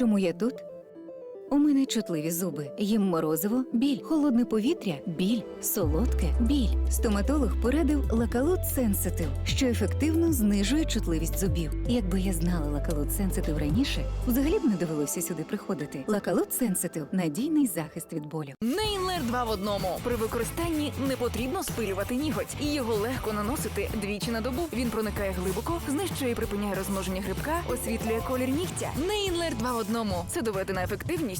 чому я тут? У мене чутливі зуби, їм морозиво, біль, холодне повітря, біль, солодке, біль. Стоматолог порадив лакалут Сенситив, що ефективно знижує чутливість зубів. Якби я знала лакалут Сенситив раніше, взагалі б не довелося сюди приходити. Лакалут Сенситив надійний захист від болю. Нейнлер 2 в одному. При використанні не потрібно спилювати ніготь, його легко наносити двічі на добу. Він проникає глибоко, знищує і припиняє розмноження грибка, освітлює колір нігтя. Нейнлер 2 в одному. Це доведена ефективність,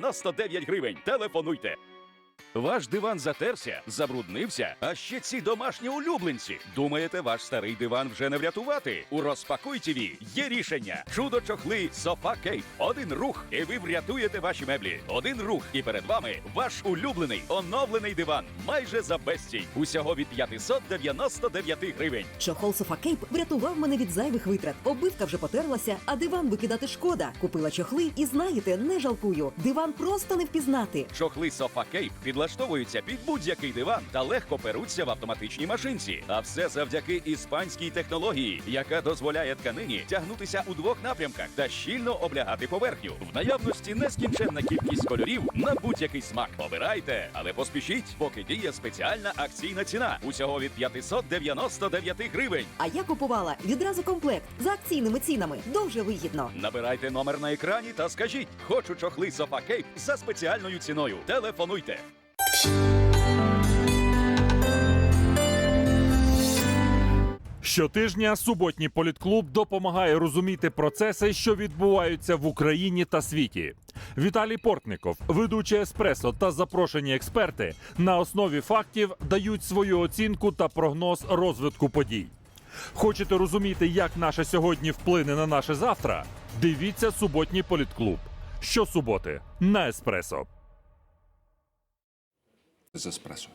199 гривень. Телефонуйте. Ваш диван затерся, забруднився, а ще ці домашні улюбленці. Думаєте, ваш старий диван вже не врятувати? У розпакуй ТВ є рішення. Чудо чохли Софа Кейп. Один рух, і ви врятуєте ваші меблі. Один рух, і перед вами ваш улюблений оновлений диван. Майже за безцінь. Усього від 599 гривень. Чохол Софакейп врятував мене від зайвих витрат. Обивка вже потерлася, а диван викидати шкода. Купила чохли і знаєте, не жалкую. Диван просто не впізнати. Чохли Софа Кейп підлаштовуються під будь-який диван та легко перуться в автоматичній машинці. А все завдяки іспанській технології, яка дозволяє тканині тягнутися у двох напрямках та щільно облягати поверхню. В наявності нескінченна кількість кольорів на будь-який смак. Обирайте, але поспішіть, поки діє спеціальна акційна ціна. Усього від 599 гривень. А я купувала відразу комплект за акційними цінами. Дуже вигідно. Набирайте номер на екрані та скажіть: хочу чохли Софа Кейп за спеціальною ціною. Телефонуйте. Щотижня суботній політклуб допомагає розуміти процеси, що відбуваються в Україні та світі. Віталій Портников, ведучий еспресо та запрошені експерти на основі фактів дають свою оцінку та прогноз розвитку подій. Хочете розуміти, як наше сьогодні вплине на наше завтра? Дивіться суботній політклуб. Щосуботи на еспресо. З еспресо.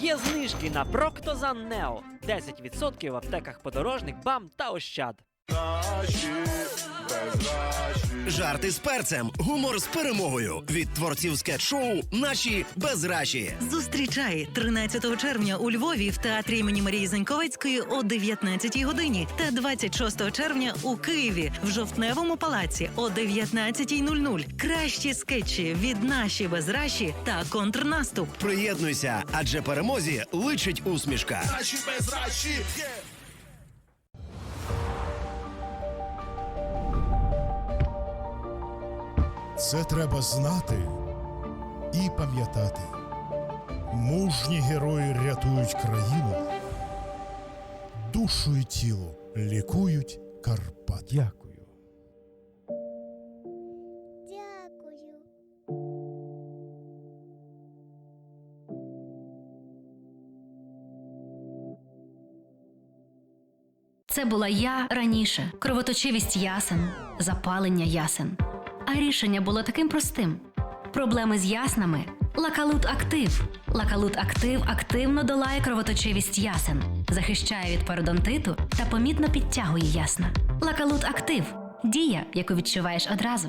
Є знижки на Проктозан Нео. 10% в аптеках подорожник, бам та ощад. Жарти з перцем, гумор з перемогою від творців скетч-шоу Наші безраші. Зустрічай 13 червня у Львові в театрі імені Марії Заньковецької о 19 годині та 26 червня у Києві в жовтневому палаці о 19.00. Кращі скетчі від наші безраші та контрнаступ. Приєднуйся, адже перемозі личить усмішка. Це треба знати і пам'ятати. Мужні герої рятують країну, душу і тіло лікують Карпат. Дякую. Дякую. Це була я раніше, кровоточивість ясен, запалення ясен. А рішення було таким простим: проблеми з яснами. Лакалут Актив. Лакалут Актив активно долає кровоточивість ясен, захищає від пародонтиту та помітно підтягує ясна. Лакалут Актив дія, яку відчуваєш одразу.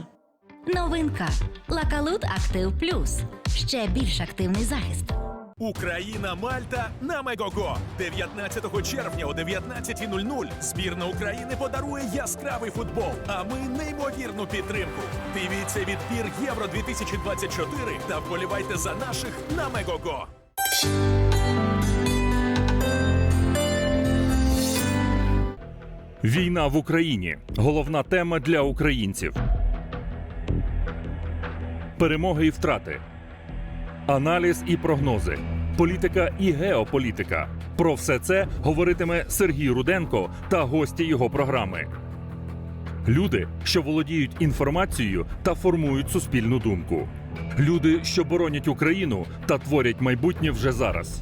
Новинка Лакалут Актив Плюс. Ще більш активний захист. Україна Мальта на Мегого 19 червня о 19.00 збірна України подарує яскравий футбол. А ми неймовірну підтримку. Дивіться відбір Євро 2024 та вболівайте за наших на Мегого. Війна в Україні головна тема для українців. Перемоги і втрати. Аналіз і прогнози. Політика і геополітика. Про все це говоритиме Сергій Руденко та гості його програми. Люди, що володіють інформацією та формують суспільну думку. Люди, що боронять Україну та творять майбутнє вже зараз.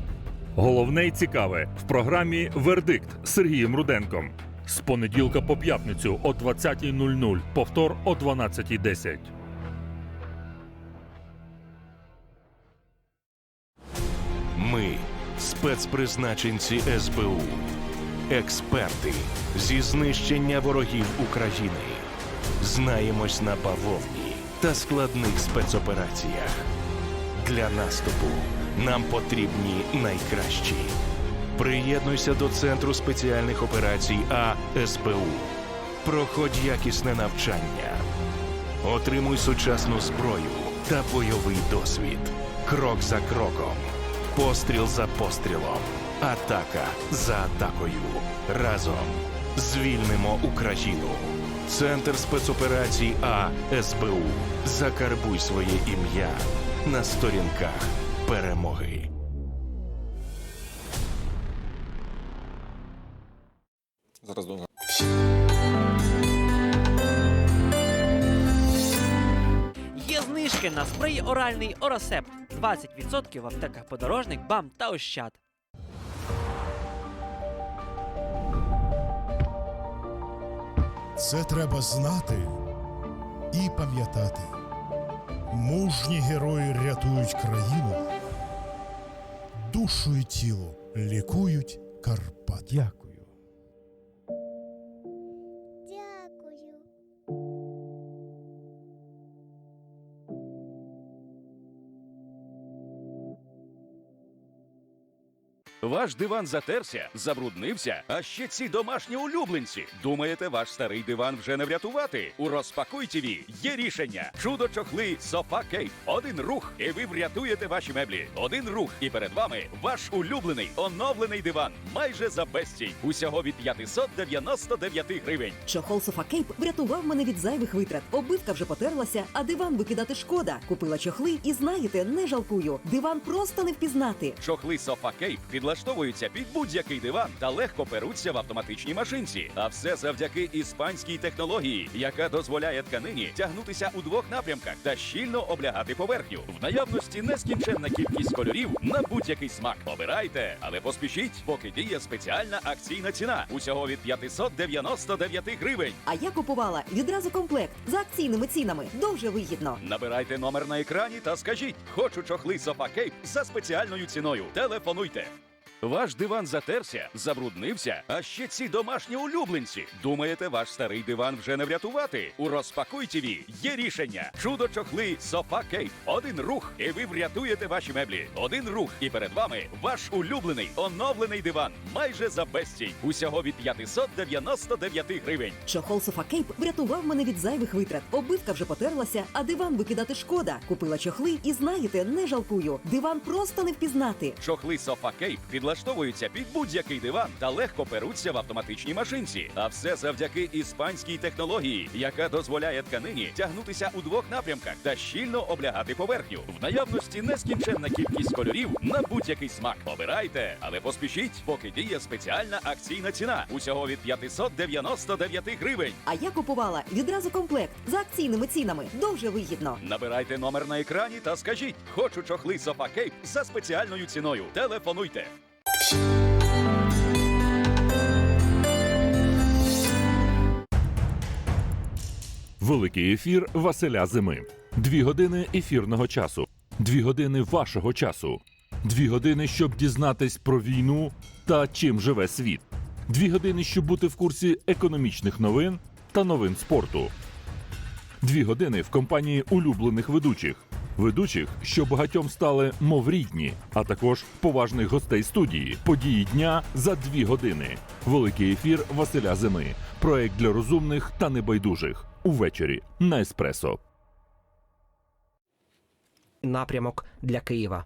Головне й цікаве в програмі Вердикт з Сергієм Руденком. З понеділка по п'ятницю о 20.00. Повтор о 12.10. спецпризначенці СБУ, експерти зі знищення ворогів України. Знаємось на бавовні та складних спецопераціях. Для наступу нам потрібні найкращі. Приєднуйся до Центру спеціальних операцій А СБУ. Проходь якісне навчання. Отримуй сучасну зброю та бойовий досвід. Крок за кроком. Постріл за пострілом. Атака за атакою. Разом звільнимо Україну. Центр спецоперацій А СБУ. Закарбуй своє ім'я на сторінках перемоги. Зараз до Є знижки на спрей оральний Орасеп. 20% в аптеках подорожник, бам та ощад. Це треба знати і пам'ятати. Мужні герої рятують країну, душу і тіло лікують Карпат. Дякую. Ваш диван затерся, забруднився, а ще ці домашні улюбленці. Думаєте, ваш старий диван вже не врятувати? У розпакуй ТВ є рішення. Чудо чохли Софа Кейп. Один рух, і ви врятуєте ваші меблі. Один рух, і перед вами ваш улюблений оновлений диван. Майже за безцінь. Усього від 599 гривень. Чохол Софа Кейп врятував мене від зайвих витрат. Обивка вже потерлася, а диван викидати шкода. Купила чохли і знаєте, не жалкую. Диван просто не впізнати. Чохли Софа Кейп підлаштовуються під будь-який диван та легко перуться в автоматичній машинці. А все завдяки іспанській технології, яка дозволяє тканині тягнутися у двох напрямках та щільно облягати поверхню. В наявності нескінченна кількість кольорів на будь-який смак. Обирайте, але поспішіть, поки діє спеціальна акційна ціна. Усього від 599 гривень. А я купувала відразу комплект за акційними цінами. Дуже вигідно. Набирайте номер на екрані та скажіть: хочу чохли Софа Кейп за спеціальною ціною. Телефонуйте. Ваш диван затерся, забруднився, а ще ці домашні улюбленці. Думаєте, ваш старий диван вже не врятувати? У розпакуй ТВ є рішення. Чудо чохли Софа Кейп. Один рух, і ви врятуєте ваші меблі. Один рух, і перед вами ваш улюблений оновлений диван. Майже за безцінь. Усього від 599 гривень. Чохол Софа Кейп врятував мене від зайвих витрат. Обивка вже потерлася, а диван викидати шкода. Купила чохли і знаєте, не жалкую. Диван просто не впізнати. Чохли Софа Кейп підлаштовуються під будь-який диван та легко перуться в автоматичній машинці. А все завдяки іспанській технології, яка дозволяє тканині тягнутися у двох напрямках та щільно облягати поверхню. В наявності нескінченна кількість кольорів на будь-який смак. Обирайте, але поспішіть, поки діє спеціальна акційна ціна. Усього від 599 гривень. А я купувала відразу комплект за акційними цінами. Дуже вигідно. Набирайте номер на екрані та скажіть: хочу чохли Софа Кейп за спеціальною ціною. Телефонуйте. Великий ефір Василя Зими. Дві години ефірного часу. Дві години вашого часу. Дві години, щоб дізнатись про війну та чим живе світ. Дві години, щоб бути в курсі економічних новин та новин спорту. Дві години в компанії улюблених ведучих. Ведучих, що багатьом стали мов рідні, а також поважних гостей студії. Події дня за дві години. Великий ефір Василя Зими. Проект для розумних та небайдужих. Увечері на еспресо. Напрямок для Києва.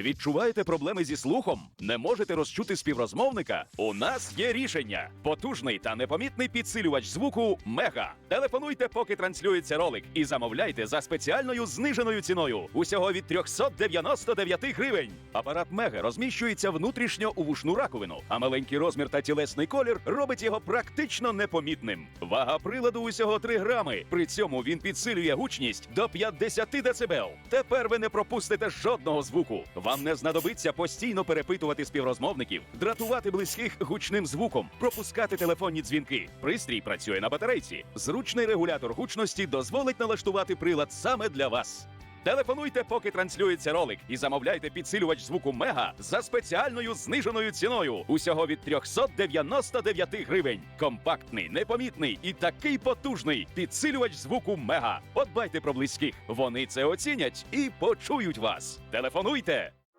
Відчуваєте проблеми зі слухом? Не можете розчути співрозмовника? У нас є рішення: потужний та непомітний підсилювач звуку Мега. Телефонуйте, поки транслюється ролик, і замовляйте за спеціальною зниженою ціною. Усього від 399 гривень. Апарат Мега розміщується внутрішньо у вушну раковину, а маленький розмір та тілесний колір робить його практично непомітним. Вага приладу усього 3 грами. При цьому він підсилює гучність до 50 дБ. Тепер ви не пропустите жодного звуку. Вам не знадобиться постійно перепитувати співрозмовників, дратувати близьких гучним звуком, пропускати телефонні дзвінки. Пристрій працює на батарейці. Зручний регулятор гучності дозволить налаштувати прилад саме для вас. Телефонуйте, поки транслюється ролик, і замовляйте підсилювач звуку Мега за спеціальною зниженою ціною. Усього від 399 гривень. Компактний, непомітний і такий потужний підсилювач звуку Мега. Подбайте про близьких. Вони це оцінять і почують вас. Телефонуйте.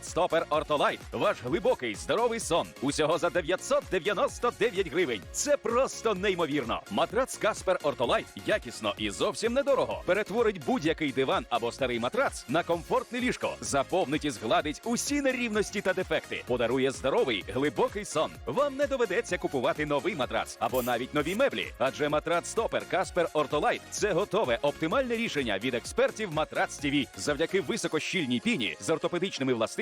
Стопер Ортолайт. Ваш глибокий здоровий сон. Усього за 999 гривень. Це просто неймовірно. Матрац Каспер Ортолайт якісно і зовсім недорого. Перетворить будь-який диван або старий матрац на комфортне ліжко. Заповнить і згладить усі нерівності та дефекти. Подарує здоровий, глибокий сон. Вам не доведеться купувати новий матрац або навіть нові меблі. Адже матрац Стопер Каспер Ортолайт це готове оптимальне рішення від експертів Матрац ТВ. Завдяки високощільній піні з ортопедичними властивостями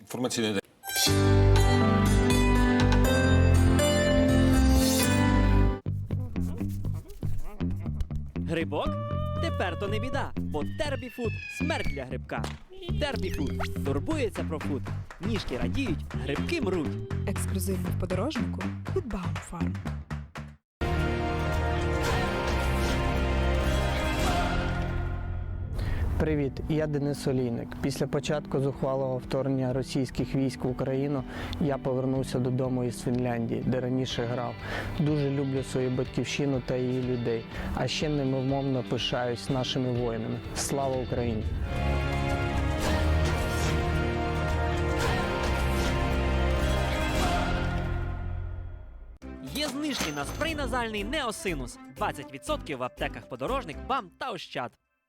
Інформаційний день. Грибок? Тепер то не біда, бо тербіфуд смерть для грибка. Тербіфуд турбується про фуд. Ніжки радіють, грибки мруть. Ексклюзивно в подорожнику від Баумфарм. Привіт, я Денис Олійник. Після початку зухвалого вторгнення російських військ в Україну я повернувся додому із Фінляндії, де раніше грав. Дуже люблю свою батьківщину та її людей. А ще немовмовно пишаюсь нашими воїнами. Слава Україні! Є знижки на спрей назальний Неосинус. 20% в аптеках подорожник, бам та ощад.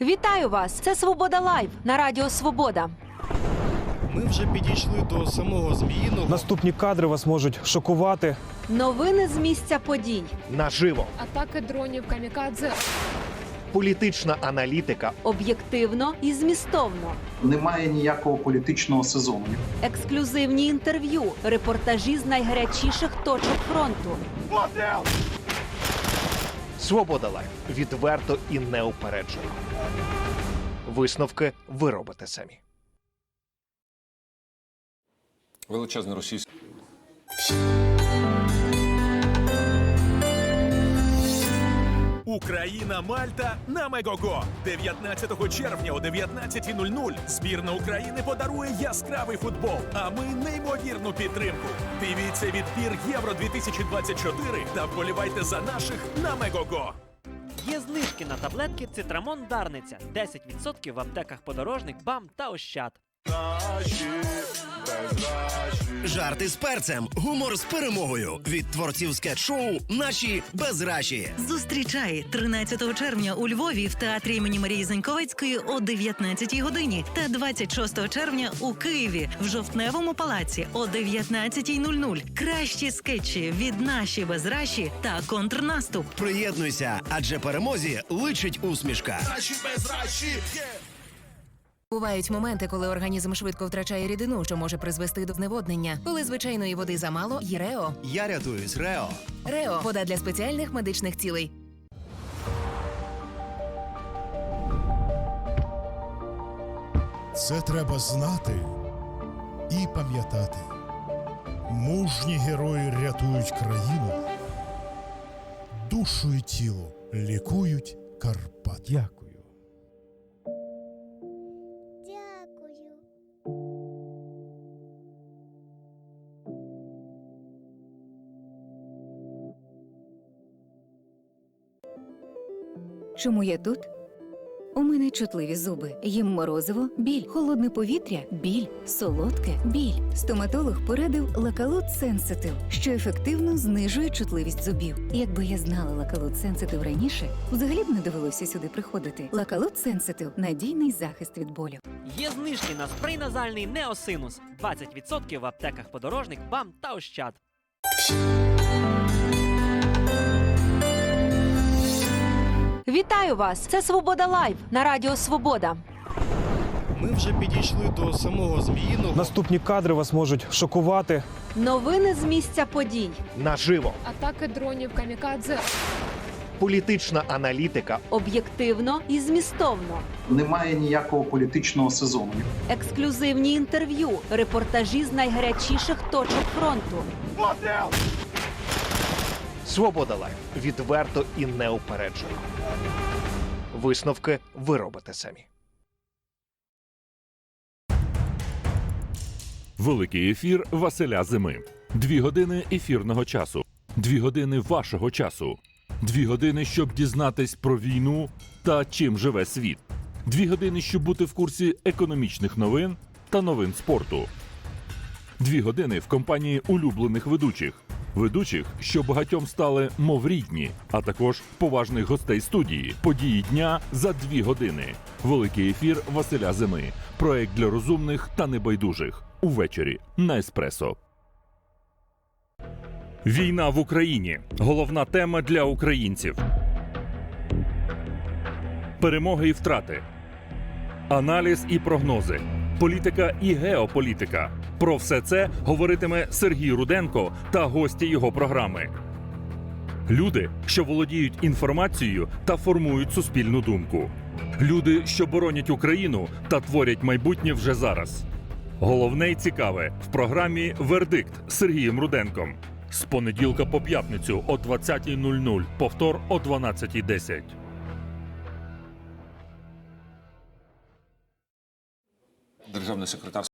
Вітаю вас! Це Свобода Лайв на Радіо Свобода. Ми вже підійшли до самого зміїного. Наступні кадри вас можуть шокувати. Новини з місця подій. Наживо. Атаки дронів камікадзе. Політична аналітика. Об'єктивно і змістовно. Немає ніякого політичного сезону. Ексклюзивні інтерв'ю, репортажі з найгарячіших точок фронту. Свобода лайф. Відверто і неупереджено. Висновки ви робите самі. Величезний російський. Україна Мальта на Мегого 19 червня о 19.00 збірна України подарує яскравий футбол. А ми неймовірну підтримку. Дивіться відбір Євро 2024 та вболівайте за наших на Мегого. Є знижки на таблетки Цитрамон Дарниця. 10% в аптеках подорожник, бам та ощад. Жарти з перцем, гумор з перемогою від творців скетч-шоу Наші безраші. Зустрічай 13 червня у Львові в театрі імені Марії Заньковецької о 19 годині та 26 червня у Києві в жовтневому палаці о 19.00. Кращі скетчі від наші безраші та контрнаступ. Приєднуйся, адже перемозі личить усмішка. Наші безраші! Бувають моменти, коли організм швидко втрачає рідину, що може призвести до зневоднення. Коли звичайної води замало, є Рео. Я рятуюсь, Рео. Рео вода для спеціальних медичних цілей. Це треба знати і пам'ятати. Мужні герої рятують країну, душу і тіло лікують Карпат. Дякую. Чому я тут? У мене чутливі зуби. Їм морозиво, біль, холодне повітря, біль, солодке, біль. Стоматолог порадив лакалут Сенситив, що ефективно знижує чутливість зубів. Якби я знала лакалут Сенситив раніше, взагалі б не довелося сюди приходити. Лакалут Сенситив надійний захист від болю. Є знижки на спрей Неосинус. 20% в аптеках подорожник, бам та ощад. Вітаю вас! Це Свобода Лайв на Радіо Свобода. Ми вже підійшли до самого зміїного. Наступні кадри вас можуть шокувати. Новини з місця подій. Наживо. Атака дронів камікадзе. Політична аналітика. Об'єктивно і змістовно. Немає ніякого політичного сезону. Ексклюзивні інтерв'ю, репортажі з найгарячіших точок фронту. Свобода лайв. Відверто і неупереджено. Висновки ви робите самі. Великий ефір Василя Зими. Дві години ефірного часу. Дві години вашого часу. Дві години, щоб дізнатись про війну та чим живе світ. Дві години, щоб бути в курсі економічних новин та новин спорту. Дві години в компанії улюблених ведучих. Ведучих, що багатьом стали мов рідні, а також поважних гостей студії. Події дня за дві години. Великий ефір Василя Зими. Проект для розумних та небайдужих. Увечері на еспресо. Війна в Україні. Головна тема для українців. Перемоги і втрати. Аналіз і прогнози. Політика і геополітика. Про все це говоритиме Сергій Руденко та гості його програми. Люди, що володіють інформацією та формують суспільну думку. Люди, що боронять Україну та творять майбутнє вже зараз. Головне й цікаве в програмі Вердикт з Сергієм Руденком. З понеділка по п'ятницю о 20.00. Повтор о 12.10. Державний секретар